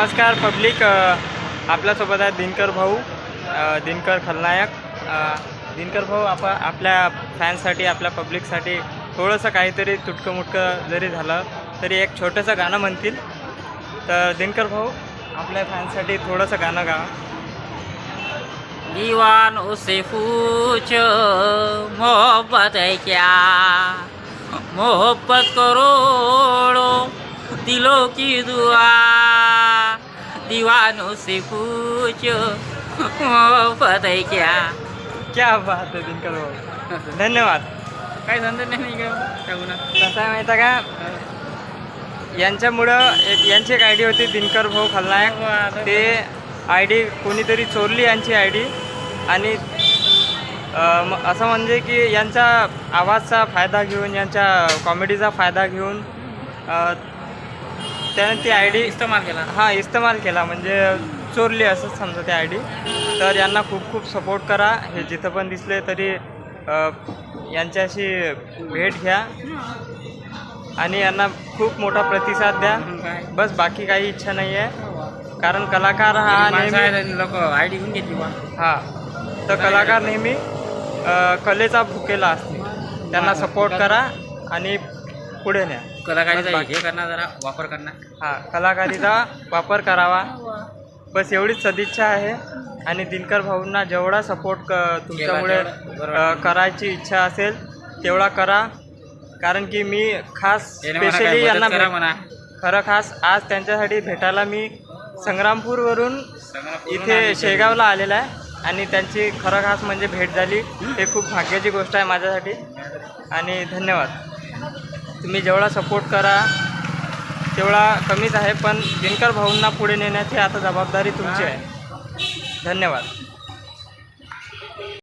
नमस्कार पब्लिक आपल्यासोबत आहे दिनकर भाऊ दिनकर खलनायक. दिनकर भाऊ आप आपल्या फॅन्ससाठी आपल्या पब्लिकसाठी थोडंसं काहीतरी तुटकं मुटकं जरी झालं तरी एक छोटंसं गाणं म्हणतील. तर दिनकर भाऊ आपल्या फॅन्ससाठी थोडंसं गाणं गा दीवानों उसे पूछो मोहब्बत है क्या? मोहब्बत करोड़ों दिलों की दुआ। दीवानों से पूछो। मोहब्बत है क्या? क्या बात आहे दिनकर भाऊ धन्यवाद। काही धंदा नाही का? कसं आहे माहिती आहे का? यांच्यामुळं एक यांची एक आय डी होती दिनकर भाऊ खलनायक. ते आय डी कोणीतरी चोरली यांची आय डी आणि अ, म- असं म्हणजे की यांचा आवाजचा फायदा घेऊन यांच्या कॉमेडीचा फायदा घेऊन अ, त्याने ती आय डी इस्तेमाल केला. हां इस्तेमाल केला. म्हणजे चोरली असंच समजा ते आय डी. तर यांना खूप खूप सपोर्ट करा. हे जिथं पण दिसले तरी यांच्याशी भेट घ्या. आणि यांना खूप मोठा प्रतिसाद द्या. बस बाकी काही इच्छा नाही आहे कारण कलाकार हा नेहमी लोक आय डी घेऊन घेतली हा. तर कलाकार नेहमी कलेचा भुकेला असते त्यांना सपोर्ट करा आणि पुढे न्या. कलाकारीचा हे करणार जरा वापर करणार. हा कलाकारीचा वापर करावा. बस एवढीच सदिच्छा आहे. आणि दिनकर भाऊंना जेवढा सपोर्ट क तुमच्यामुळे तेवढं बरं अ, करायची इच्छा असेल तेवढा करा. कारण की मी खास स्पेशली यांना करा भेट- म्हणा. खरं खास आज त्यांच्यासाठी भेटायला मी संग्रामपूरवरून इथे शेगावला आलेला आहे. आणि त्यांची खरं खास म्हणजे भेट झाली. हे खूप भाग्याची गोष्ट आहे माझ्यासाठी. आणि धन्यवाद. तुम्ही जेवढा सपोर्ट करा तेवढा कमीच आहे पण दिनकर भाऊंना पुढे नेण्याची आता जबाबदारी तुमची आहे. धन्यवाद.